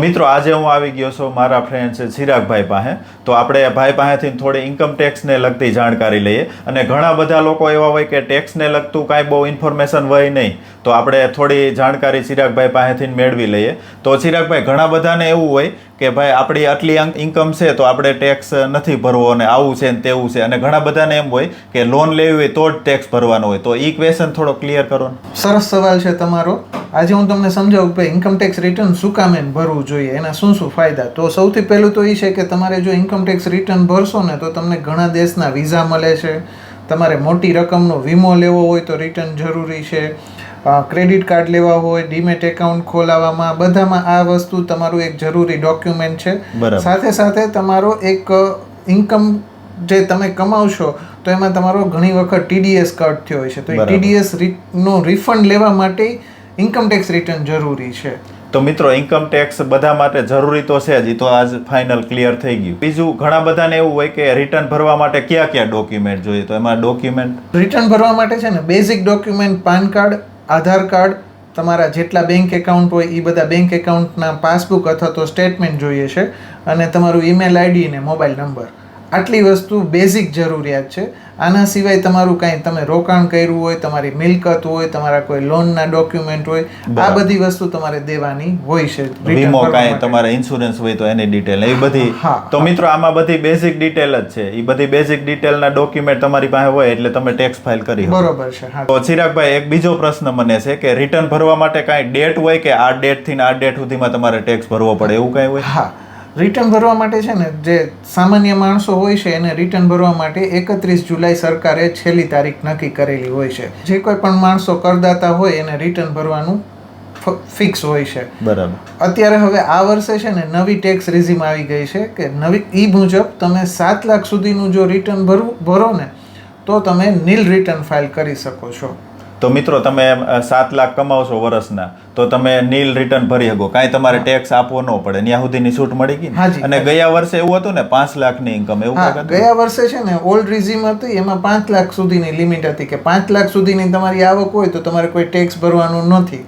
મિત્રો, આજે હું આવી ગયો છું મારા ફ્રેન્ડ છે ચિરાગભાઈ પાસે. તો આપણે ભાઈ પાસેથી થોડી ઇન્કમ ટેક્સને લગતી જાણકારી લઈએ. અને ઘણા બધા લોકો એવા હોય કે ટેક્સને લગતું કાંઈ બહુ ઇન્ફોર્મેશન હોય નહીં. તો આપણે થોડી જાણકારી ચિરાગભાઈ પાસેથી મેળવી લઈએ. તો ચિરાગભાઈ, ઘણા બધાને એવું હોય કે ભાઈ, આપણી આટલી ઇન્કમ છે તો આપણે ટેક્સ નથી ભરવો અને આવું છે ને તેવું છે. અને ઘણા બધાને એમ હોય કે લોન લેવી હોય તો જ ટેક્સ ભરવાનો હોય. તો એ ક્વેશ્ચન થોડો ક્લિયર કરો સરસ સવાલ છે તમારો. આજે હું તમને સમજાવું કે ઇન્કમ ટેક્સ રિટર્ન શું કામ એમ ભરવું જોઈએ? એના શું શું ફાયદા? તો સૌથી પહેલું તો એ છે કે તમારે જો ઇન્કમટેક્સ રિટર્ન ભરશો ને તો તમને ઘણા દેશના વિઝા મળે છે. તમારે મોટી રકમનો વીમો લેવો હોય તો રિટર્ન જરૂરી છે. ક્રેડિટ કાર્ડ લેવા હોય ડીમેટ એકાઉન્ટ ખોલાવવામાં બધામાં આ વસ્તુ તમારું એક જરૂરી ડોક્યુમેન્ટ છે. સાથે સાથે તમારો એક ઇન્કમ જે તમે કમાવશો તો એમાં તમારો ઘણી વખત ટીડીએસ કટ થયો હોય છે. તો એ ટીડીએસ નો રિફંડ લેવા માટે ઇન્કમ ટેક્સ રિટર્ન જરૂરી છે. તો મિત્રો ઇન્કમ ટેક્સ બધા માટે જરૂરી તો છે જ. તો આજ ફાઇનલ ક્લિયર થઈ ગયું. બીજું ઘણા બધાને એવું હોય કે રિટર્ન ભરવા માટે કયા કયા ડોક્યુમેન્ટ જોઈએ? તો એમાં ડોક્યુમેન્ટ રિટર્ન ભરવા માટે છે ને basic document PAN card Aadhaar card તમારા જેટલા બેંક એકાઉન્ટ હોય એ બધા બેંક એકાઉન્ટના પાસબુક અથવા તો સ્ટેટમેન્ટ જોઈએ છે. અને તમારું ઈમેલ આઈડી ને મોબાઈલ નંબર આટલી વસ્તુ બેઝિક જરૂરિયાત છે. આના સિવાય તમારું કાંઈ તમે રોકાણ કર્યું હોય તમારી મિલકત હોય તમારા કોઈ લોનના ડોક્યુમેન્ટ હોય આ બધી વસ્તુ તમારે દેવાની હોય છે. વીમો કાંઈ. તમારે ઇન્સ્યોરન્સ હોય તો એની ડિટેલ એ બધી તો મિત્રો આમાં બધી બેઝિક ડિટેલ જ છે. એ બધી બેઝિક ડિટેલના ડોક્યુમેન્ટ તમારી પાસે હોય એટલે તમે ટેક્સ ફાઇલ કરી બરોબર છે તો ચિરાગભાઈ એક બીજો પ્રશ્ન મને છે કે રિટર્ન ભરવા માટે કાંઈ ડેટ હોય કે આ ડેટથી આ ડેટ સુધીમાં તમારે ટેક્સ ભરવો પડે? એવું કાંઈ હોય? હા. રિટર્ન ભરવા માટે છે ને જે સામાન્ય માણસો હોય છે એને રિટર્ન ભરવા માટે એકત્રીસ જુલાઈ સરકારે છેલ્લી તારીખ નક્કી કરેલી હોય છે. જે કોઈ પણ માણસો કરદાતા હોય એને રિટર્ન ભરવાનું ફિક્સ હોય છે. બરાબર. અત્યારે હવે આ વર્ષે છે ને નવી ટેક્સ રિઝિમ આવી ગઈ છે કે નવી ઈ મુજબ તમે સાત લાખ સુધીનું જો રિટર્ન ભરવું ભરો ને તો તમે નીલ રિટર્ન ફાઇલ કરી શકો છો. તો મિત્રો તમે સાત લાખ કમાવશો વર્ષના તો તમે નીલ રિટર્ન ભરી શકો. કાંઈ તમારે ટેક્સ આપવો ન પડે. ત્યાં સુધીની છૂટ મળી ગઈ અને ગયા વર્ષે એવું હતું ને પાંચ લાખની ઇન્કમ એવું? ગયા વર્ષે છે ને ઓલ્ડ રિઝિમ હતી એમાં પાંચ લાખ સુધીની લિમિટ હતી કે પાંચ લાખ સુધીની તમારી આવક હોય તો તમારે કોઈ ટેક્સ ભરવાનું નથી.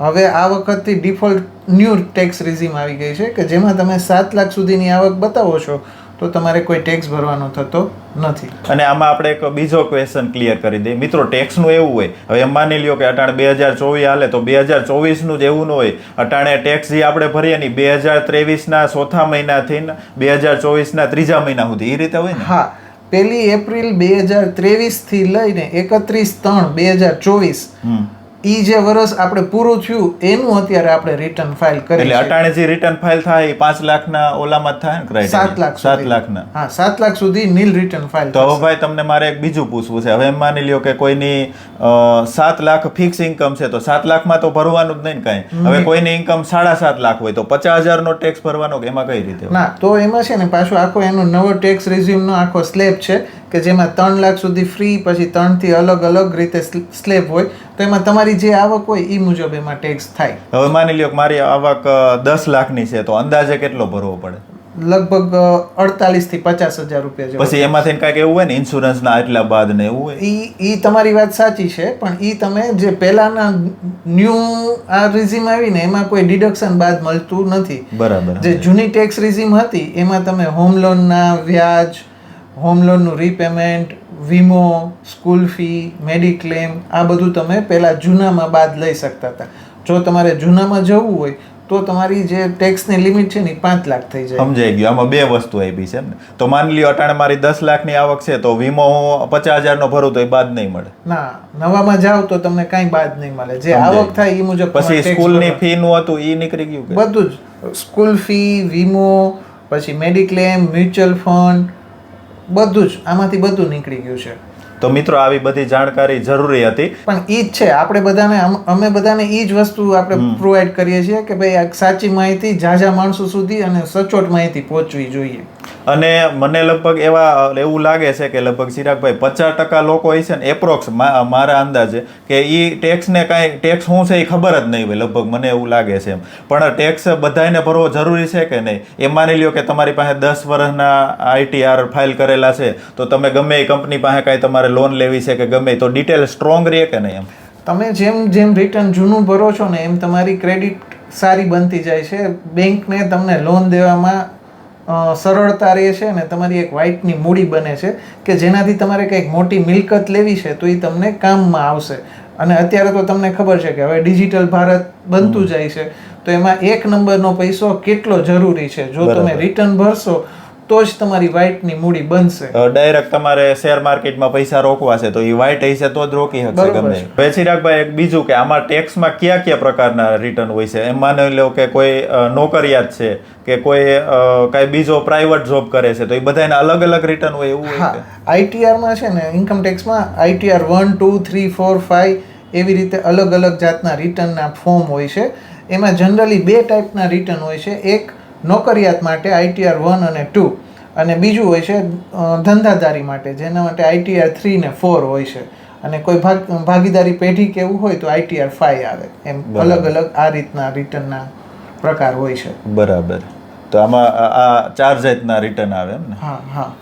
હવે આ વખતથી ડિફોલ્ટ ન્યૂ ટેક્સ રિઝિમ આવી ગઈ છે કે જેમાં તમે સાત લાખ સુધીની આવક બતાવો છો તો તમારે કોઈ ટેક્સ ભરવાનો થતો નથી. અને આમાં આપણે એક બીજો ક્વેશ્ચન ક્લિયર કરી દઈએ. મિત્રો ટેક્સનું એવું હોય હવે એમ માની લ્યો કે અટાણે બે હજાર ચોવીસ હાલે તો બે હજાર ચોવીસનું જ એવું ન હોય. અટાણે ટેક્સ જે આપણે ભરીએ ને બે હજાર ત્રેવીસના ચોથા મહિનાથી બે હજાર ચોવીસના ત્રીજા મહિના સુધી એ રીતે હોય ને? હા. પહેલી એપ્રિલ બે હજાર ત્રેવીસથી લઈને એકત્રીસ ત્રણ બે હજાર ચોવીસ ઈ જે વર્ષ આપણે પૂરું થયું એનું અત્યારે આપણે રિટર્ન ફાઇલ કરી એટલે. અટાણે જે રિટર્ન ફાઇલ થાય એ પાંચ લાખના ઓલામાં થાય ને? સાત લાખ સાત. લાખના? હા સાત લાખ સુધી નીલ રિટર્ન ફાઇલ તો હવે ભાઈ તમને મારે એક બીજું પૂછવું છે. હવે એમ માની લ્યો કે કોઈની સાત લાખ ફિક્સ ઇન્કમ છે તો સાત લાખમાં તો ભરવાનું જ નહીં કાંઈ? હવે કોઈની ઇન્કમ સાડા સાત લાખ હોય તો પચાસ હજારનો ટેક્સ ભરવાનો કે એમાં કઈ રીતે ના તો એમાં છે ને પાછું આખો એનો નવો ટેક્સ રિઝ્યુમનો આખો સ્લેબ છે. કે જેમાં ત્રણ લાખ સુધી ફ્રી પછી ત્રણથી અલગ અલગ રીતે સ્લેબ હોય તો એમાં તમારી જે આવક હોય એ મુજબ એમાં ટેક્સ થાય. હવે માની લ્યો કે મારી આવક દસ લાખની છે તો અંદાજે કેટલો ભરવો પડે? લગભગ અડતાલીસથી પચાસ હજાર રૂપિયા જેવો પછી એમાંથી કાંઈક એવું હોય ને ઇન્સ્યોરન્સના આટલા બાદ ને એવું હોય? ઈ ઈ તમારી વાત સાચી છે પણ ઈ તમે જે પહેલાના ન્યૂ આ રિઝિમ આવી ને એમાં કોઈ ડિડક્શન બાદ મળતું નથી. બરાબર જે જૂની ટેક્સ રિઝિમ હતી એમાં તમે હોમ લોનના વ્યાજ હોમ લોનનું રીપેમેન્ટ વીમો સ્કૂલ ફી મેડિક્લેમ આ બધું તમે પહેલાં જૂનામાં બાદ લઈ શકતા હતા. જો તમારે જૂનામાં જવું હોય તો તમારી જે ટેક્સની લિમિટ છે ને પાંચ લાખ થઈ જાય. સમજાઈ ગયું. આમાં બે વસ્તુ આવી છે ને. તો માની લ્યો અટાણે મારી દસ લાખની આવક છે તો વીમો હું પચાસ હજારનો ભરું તો એ બાદ નહીં મળે. ના નવામાં જાઓ તો તમને કાંઈ બાદ નહીં મળે. જે આવક થાય એ મુજબ પછી સ્કૂલની ભરવાનો. ફી નું હતું એ નીકળી ગયું બધું જ. સ્કૂલ ફી વીમો પછી મેડિક્લેમ મ્યુચ્યુઅલ ફંડ બધું જ આમાંથી બધું નીકળી ગયું છે. તો મિત્રો આવી બધી જાણકારી જરૂરી હતી. પણ ઈ જ છે આપણે બધાને અમે બધાને ઈ જ વસ્તુ આપણે પ્રોવાઈડ કરીએ છીએ કે ભાઈ સાચી માહિતી ઝાઝા માણસો સુધી અને સચોટ માહિતી પહોંચવી જોઈએ. અને મને લગભગ એવા એવું લાગે છે કે લગભગ ચિરાગભાઈ પચાસ ટકા લોકો હોય છે ને એપ્રોક્સ મારા અંદાજે કે એ ટેક્સને કાંઈ ટેક્સ શું છે એ ખબર જ નહીં હોય લગભગ મને એવું લાગે છે એમ. પણ ટેક્સ બધાને ભરવો જરૂરી છે કે નહીં? એ માની લ્યો કે તમારી પાસે દસ વર્ષના આઈટીઆર ફાઇલ કરેલા છે તો તમે ગમે એ કંપની પાસે કાંઈ તમારે લોન લેવી છે કે ગમે એ, તો ડિટેલ સ્ટ્રોંગ રહે કે નહીં એમ? તમે જેમ જેમ રિટર્ન જૂનું ભરો છો ને એમ તમારી ક્રેડિટ સારી બનતી જાય છે. બેંકને તમને લોન દેવામાં સરળતા રહે છે અને તમારી એક વ્હાઇટની મૂડી બને છે કે જેનાથી તમારે કંઈક મોટી મિલકત લેવી છે તો એ તમને કામમાં આવશે. અને અત્યારે તો તમને ખબર છે કે હવે ડિજિટલ ભારત બનતું જાય છે. તો એમાં એક નંબરનો પૈસો કેટલો જરૂરી છે? જો તમે રિટર્ન ભરશો તો જ તમારી વ્હાઇટની મૂડી બનશે. ડાયરેક્ટ તમારે શેર માર્કેટમાં પૈસા રોકવા છે તો એ વ્હાઇટ હશે તો જ રોકી શકશે ગમે. હવે ચિરાગભાઈ એક બીજું કે આમાં ટેક્સમાં કયા કયા પ્રકારના રિટર્ન હોય છે? એમ માની લો કે કોઈ નોકરિયાત છે કે કોઈ કાંઈ બીજો પ્રાઇવેટ જોબ કરે છે તો એ બધાને અલગ અલગ રિટર્ન હોય એવું હોય આઈટીઆરમાં છે ને income ટેક્સમાં ITR one two three four five એવી રીતે અલગ અલગ જાતના રિટર્નના ફોર્મ હોય છે. એમાં જનરલી બે ટાઈપના રિટર્ન હોય છે. એક નોકરિયાત માટે આઈટીઆર વન અને ટુ. અને બીજું હોય છે ધંધાદારી માટે જેના માટે આઈટીઆર થ્રી ને ફોર હોય છે. અને કોઈ ભાગ ભાગીદારી પેઢી કે એવું હોય તો આઈટીઆર ફાઈવ આવે. એમ અલગ અલગ આ રીતના રિટર્નના પ્રકાર હોય છે. બરાબર. તો આમાં આ- આ ચાર જાતના રિટર્ન આવે એમ ને? હા હા.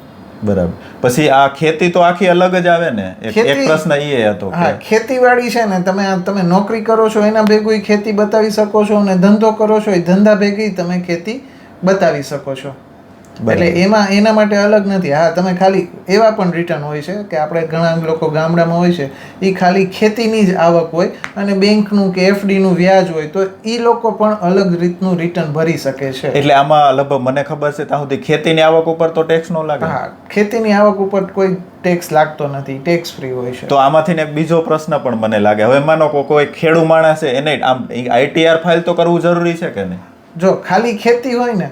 બરાબર. પછી આ ખેતી તો આખી અલગ જ આવે ને? એક પ્રશ્ન એ હતો હા કે ખેતીવાડી છે ને તમે તમે નોકરી કરો છો એના ભેગું ખેતી બતાવી શકો છો અને ધંધો કરો છો એ ધંધા ભેગી તમે ખેતી બતાવી શકો છો. એટલે એમાં એના માટે અલગ નથી. હા તમે ખાલી એવા પણ રિટર્ન હોય છે કે આપણે ઘણા લોકો ગામડામાં હોય છે એ ખાલી ખેતીની જ આવક હોય અને બેંકનું કે એફડીનું વ્યાજ હોય તો એ લોકો પણ અલગ રીતનું રિટર્ન ભરી શકે છે. એટલે આમાં લગભગ મને ખબર છે ત્યાં સુધી ખેતીની આવક ઉપર તો ટેક્સ નો લાગે. હા ખેતીની આવક ઉપર કોઈ ટેક્સ લાગતો નથી ટેક્સ ફ્રી હોય છે. તો આમાંથી ને બીજો પ્રશ્ન પણ મને લાગે. હવે માનો કોઈ ખેડૂ માણસ છે એને આમ આઈટીઆર ફાઇલ તો કરવું જરૂરી છે કે નહીં? જો ખાલી ખેતી હોય ને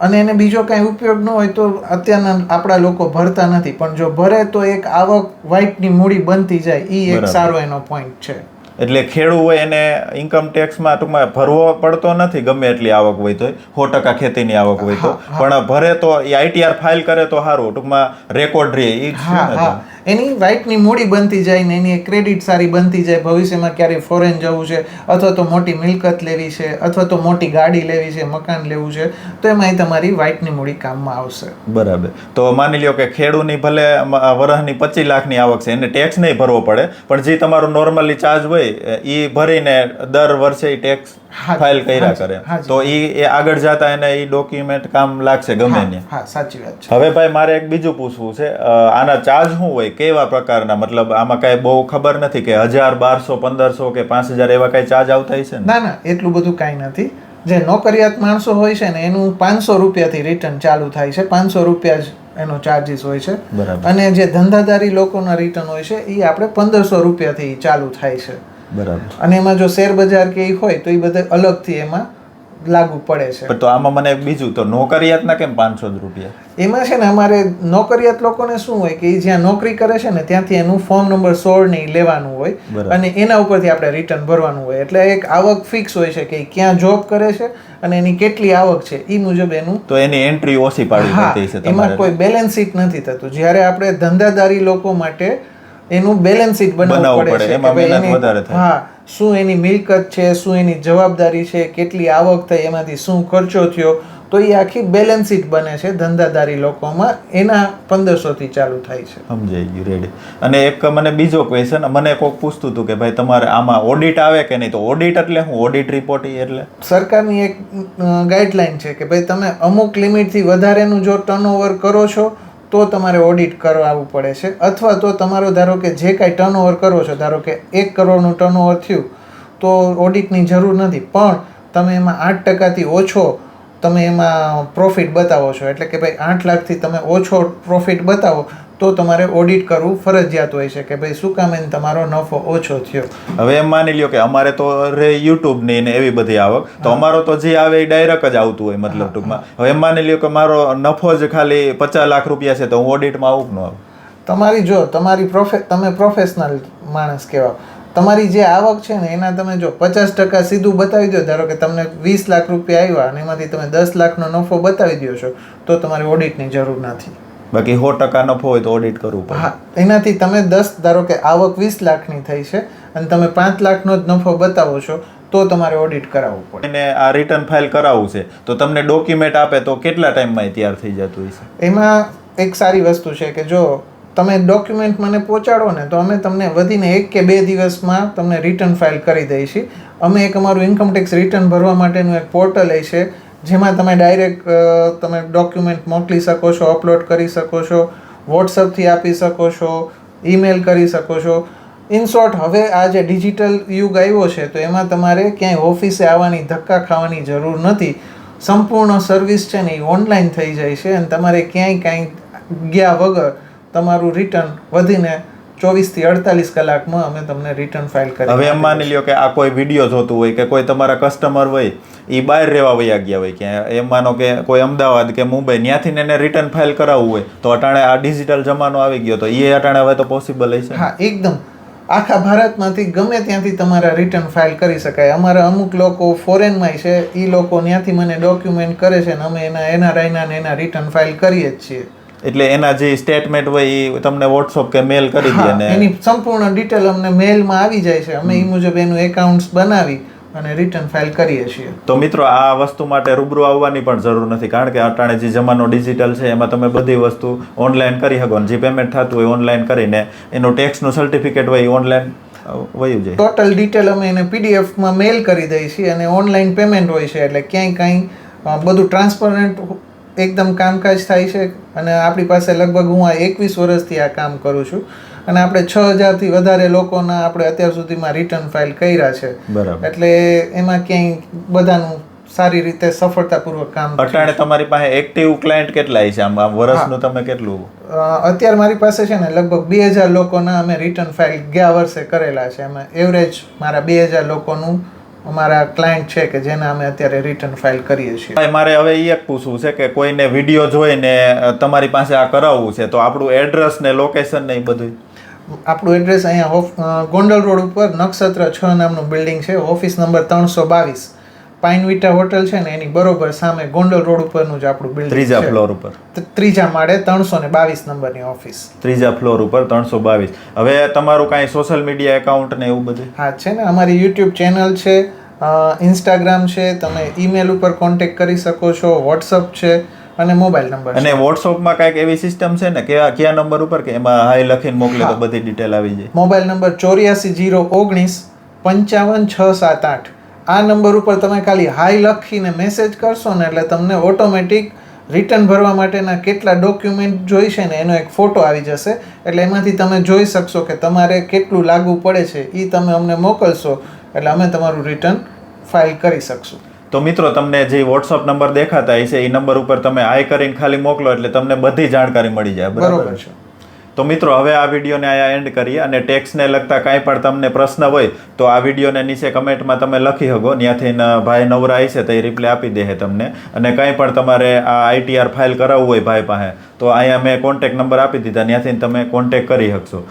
અને એને બીજો કાંઈ ઉપયોગ ન હોય તો અત્યારના આપણા લોકો ભરતા નથી. પણ જો ભરે તો એક આવક વાઇટની મૂડી બનતી જાય. એ એક સારો એનો પોઈન્ટ છે. એટલે ખેડૂ હોય એને ઇન્કમ ટેક્સમાં ટૂંકમાં ભરવો પડતો નથી ગમે એટલી આવક હોય તો સો ટકા ખેતીની આવક હોય તો. પણ ભરે તો એ આઈટીઆર ફાઇલ કરે તો સારું. ટૂંકમાં રેકોર્ડ રહે. એ હા. એની વ્હાઇટની મૂડી બનતી જાય ને એની ક્રેડિટ સારી બનતી જાય ભવિષ્યમાં ક્યારેય ફોરેન જવું છે અથવા તો મોટી મિલકત લેવી છે અથવા તો મોટી ગાડી લેવી છે મકાન લેવું છે તો એમાં તમારી વ્હાઇટની મૂડી કામમાં આવશે. બરાબર. તો માની લ્યો કે ખેડૂની ભલે વરહની પચીસ લાખની આવક છે એને ટેક્સ નહીં ભરવો પડે પણ જે તમારું નોર્મલી ચાર્જ હોય એ ભરીને દર વર્ષે એ ટેક્સ ફાઇલ કર્યા કરે. તો એ એ આગળ જતા એને એ ડોક્યુમેન્ટ કામ લાગશે ગમે ને હા સાચી વાત છે. હવે ભાઈ મારે એક બીજું પૂછવું છે આના ચાર્જ શું હોય કેવા પ્રકારના? મતલબ આમાં કાંઈ બહુ ખબર નથી કે હજાર બારસો પંદરસો કે પાંચ હજાર એવા કાંઈ ચાર્જ આવતા હશે ને? ના એટલું બધું કાંઈ નથી. જે નોકરિયાત માણસો હોય છે ને એનું પાંચસો રૂપિયાથી રિટર્ન ચાલુ થાય છે. પાંચસો રૂપિયા જ એનો ચાર્જીસ હોય છે. બરાબર. અને જે ધંધાદારી લોકોના રિટર્ન હોય છે એ આપણે પંદરસો રૂપિયાથી ચાલુ થાય છે. બરાબર. અને એમાં જો શેર બજાર કે એ હોય તો એ બધે અલગથી એમાં લાગુ પડે છે. તો આમાં મને બીજું તો નોકરિયાતના કેમ પાંચસો જ રૂપિયા? એમાં છે ને અમારે નોકરિયાત લોકોને શું હોય કે જ્યાં નોકરી કરે છે ને ત્યાંથી એનું ફોર્મ નંબર સોળ ને લેવાનું હોય અને એના ઉપરથી આપણે રિટર્ન ભરવાનું હોય. એટલે એક આવક ફિક્સ હોય છે કે ક્યાં જોબ કરે છે અને એની કેટલી આવક છે એ મુજબ એનું તો એની એન્ટ્રી ઓછી પાડવી પડતી છે એમાં કોઈ બેલેન્સ શીટ નથી થતું. જ્યારે આપણે ધંધાદારી લોકો માટે એનું બેલેન્સ શીટ બનાવવું પડે. છે એમાં મહેનત વધારે થાય. હા શું એની મિલકત છે શું એની જવાબદારી છે કેટલી આવક થઈ એમાંથી શું ખર્ચો થયો તો એ આખી બેલેન્સ શીટ બને છે ધંધાદારી લોકોમાં. એના પંદરસોથી ચાલુ થાય છે. સમજાઈ ગયું રેડી અને એક મને બીજો ક્વેશ્ચન મને કોક પૂછતું હતું કે ભાઈ તમારે આમાં ઓડિટ આવે કે નહીં? તો ઓડિટ એટલે હું ઓડિટ રિપોર્ટ એટલે? સરકારની એક ગાઈડલાઈન છે કે ભાઈ તમે અમુક લિમિટથી વધારેનું જો ટર્નઓવર કરો છો તો તમારે ઓડિટ કરાવવું પડે છે. અથવા તો તમારો ધારો કે જે કાંઈ ટર્નઓવર કરો છો, ધારો કે એક કરોડનું ટર્નઓવર થયું, તો ઓડિટની જરૂર નથી. પણ તમે એમાં આઠ ટકાથી ઓછો તમે એમાં પ્રોફિટ બતાવો છો. એટલે કે ભાઈ આઠ લાખથી તમે ઓછો પ્રોફિટ બતાવો તો તમારે ઓડિટ કરવું ફરજિયાત હોય છે કે ભાઈ શું કામ એને તમારો નફો ઓછો થયો? હવે એમ માની લ્યો કે અમારે તો રે યુટ્યુબની ને એવી બધી આવક. તો અમારો તો જે આવે એ ડાયરેક્ટ જ આવતું હોય મતલબ ટૂંકમાં. હવે એમ માની લ્યો કે મારો નફો જ ખાલી પચાસ લાખ રૂપિયા છે તો હું ઓડિટમાં આવું ન આવું? તમારી જો તમારી પ્રોફે તમે પ્રોફેશનલ માણસ કહેવા તમારી જે આવક છે ને એના તમે જો પચાસ ટકા સીધું બતાવી દો. ધારો કે તમને વીસ લાખ રૂપિયા આવ્યા અને એમાંથી તમે દસ લાખનો નફો બતાવી દો છો તો તમારે ઓડિટની જરૂર નથી. બાકી સો ટકા નફો હોય તો ઓડિટ કરવું પડે. હા એનાથી તમે દસ ધારો કે આવક વીસ લાખની થઈ છે અને તમે પાંચ લાખનો જ નફો બતાવો છો તો તમારે ઓડિટ કરાવવું પડે. એને આ રિટર્ન ફાઇલ કરાવવું છે તો તમને ડોક્યુમેન્ટ આપે તો કેટલા ટાઈમમાં તૈયાર થઈ જતું હોય છે? એમાં એક સારી વસ્તુ છે કે જો તમે ડોક્યુમેન્ટ મને પહોંચાડો ને તો અમે તમને વધીને એક કે બે દિવસમાં તમને રિટર્ન ફાઇલ કરી દઈશી. અમે એક અમારું ઇન્કમટેક્સ રિટર્ન ભરવા માટેનું એક પોર્ટલ એ છે જેમાં તમે ડાયરેક્ટ તમે ડોક્યુમેન્ટ મોકલી શકો છો અપલોડ કરી શકો છો વોટ્સઅપથી આપી શકો છો ઈમેલ કરી શકો છો. ઇન શોર્ટ હવે આ જે ડિજિટલ યુગ આવ્યો છે, તો એમાં તમારે ક્યાંય ઓફિસે આવવાની ધક્કા ખાવાની જરૂર નથી. સંપૂર્ણ સર્વિસ છે ને એ ઓનલાઈન થઈ જાય છે અને તમારે ક્યાંય કાંઈ ગયા વગર તમારું રિટર્ન વધીને ચોવીસથી અડતાલીસ કલાકમાં અમે તમને રિટર્ન ફાઇલ કરી હવે એમ માની લ્યો કે આ કોઈ વીડિયો જોતું હોય કે કોઈ તમારા કસ્ટમર હોય એ બહાર રહેવા વયા ગયા હોય કે એમ માનો કે કોઈ અમદાવાદ કે મુંબઈ ત્યાંથી એને રિટર્ન ફાઇલ કરાવવું હોય તો અટાણે આ ડિજિટલ જમાનો આવી ગયો તો એ અટાણે હવે તો પોસિબલ હશે. હા એકદમ. આખા ભારતમાંથી ગમે ત્યાંથી તમારા રિટર્ન ફાઇલ કરી શકાય. અમારા અમુક લોકો ફોરેનમાં છે એ લોકો ત્યાંથી મને ડોક્યુમેન્ટ કરે છે ને અમે એના એના રાયના ને એના રિટર્ન ફાઇલ કરીએ જ છીએ. એટલે એના જે સ્ટેટમેન્ટ હોય એ તમને વોટ્સઅપ કે મેલ કરી દે અને એની સંપૂર્ણ ડિટેલ અમને મેલમાં આવી જાય છે. અમે એ મુજબ એનું એકાઉન્ટ્સ બનાવી અને રિટર્ન ફાઇલ કરીએ છીએ. તો મિત્રો આ વસ્તુ માટે રૂબરૂ આવવાની પણ જરૂર નથી કારણ કે અટાણે જે જમાનો ડિજિટલ છે એમાં તમે બધી વસ્તુ ઓનલાઈન કરી શકો જે પેમેન્ટ થતું હોય ઓનલાઈન કરીને એનું ટેક્સનું સર્ટિફિકેટ હોય ઓનલાઈન વયું જાય. ટોટલ ડિટેલ અમે એને પીડીએફમાં મેલ કરી દઈએ છીએ અને ઓનલાઈન પેમેન્ટ હોય છે એટલે ક્યાંય કાંઈ બધું ટ્રાન્સપરન્ટ એકદમ કામકાજ થાય છે અને આપણી પાસે લગભગ હું આ એકવીસ વર્ષથી આ કામ કરું છું. અને આપણે છ હજારથી વધારે લોકોના આપણે અત્યાર સુધીમાં રિટર્ન ફાઇલ કર્યા છે. એટલે એમાં ક્યાંય બધાનું સારી રીતે સફળતાપૂર્વક કામ અટાણે તમારી પાસે એક્ટિવ ક્લાયન્ટ કેટલા છે? આમ આમ વર્ષનું તમે કેટલું? અત્યારે મારી પાસે છે ને લગભગ બે હજાર લોકોના અમે રિટર્ન ફાઇલ ગયા વર્ષે કરેલા છે. એમાં એવરેજ મારા બે હજાર લોકોનું અમારા ક્લાયન્ટ છે કે જેને અમે અત્યારે રિટર્ન ફાઇલ કરીએ છીએ. મારે હવે એ એક પૂછવું છે કે કોઈને વીડિયો જોઈને તમારી પાસે આ કરાવવું છે તો આપણું એડ્રેસ ને લોકેશન ને એ બધું આપણું એડ્રેસ અહીંયા ગોંડલ રોડ ઉપર નક્ષત્ર છ નામનું બિલ્ડિંગ છે ઓફિસ નંબર ત્રણસો બાવીસ. પાઇનવિટા હોટલ છે ને એની બરોબર સામે ગોંડલ રોડ ઉપરનું જ આપણું બિલ્ડિંગ ત્રીજા ફ્લોર ઉપર. ત્રીજા માળે ત્રણસો ને બાવીસ નંબરની ઓફિસ ત્રીજા ફ્લોર ઉપર ત્રણસો બાવીસ. હવે તમારું કાંઈ સોશિયલ મીડિયા એકાઉન્ટ ને એવું બધું? હા છે ને અમારી યુટ્યુબ ચેનલ છે ઇન્સ્ટાગ્રામ છે તમે ઈમેલ ઉપર કોન્ટેક્ટ કરી શકો છો વોટ્સઅપ છે અને મોબાઈલ નંબર અને વોટ્સઅપમાં કાંઈક એવી સિસ્ટમ છે ને કયા કયા નંબર ઉપર કે એમાં હાઈ લખીને મોકલે તો બધી ડિટેલ આવી જાય. મોબાઈલ નંબર ચોર્યાસી જીરો ઓગણીસ પંચાવન છ સાત આઠ. આ નંબર ઉપર તમે ખાલી હાઈ લખીને મેસેજ કરશો ને એટલે તમને ઓટોમેટિક રિટર્ન ભરવા માટેના કેટલા ડોક્યુમેન્ટ જોઈશે ને એનો એક ફોટો આવી જશે. એટલે એમાંથી તમે જોઈ શકશો કે તમારે કેટલું લાગુ પડે છે એ તમે અમને મોકલશો એટલે અમે તમારું રિટર્ન ફાઇલ કરી શકશું. તો મિત્રો તમને જે વોટ્સઅપ નંબર દેખાતા હશે એ નંબર ઉપર તમે આઈ કરીને ખાલી મોકલો એટલે તમને બધી જાણકારી મળી જાય બરાબર છે. તો મિત્રો, હવે આ વિડીયોને અહીંયા એન્ડ કરીએ અને ટેક્સને લગતા કાંઈ પણ તમને પ્રશ્ન હોય, તો આ વિડીયોને નીચે કમેન્ટમાં તમે લખી શકો. ત્યાંથી ભાઈ નવરા હશે તો એ રિપ્લાય આપી દે તમને. અને કાંઈ પણ તમારે આ આઈટીઆર ફાઇલ કરાવવું હોય ભાઈ પાસે, તો અહીંયા મેં કોન્ટેક નંબર આપી દીધા. ત્યાંથી તમે કોન્ટેક કરી શકશો.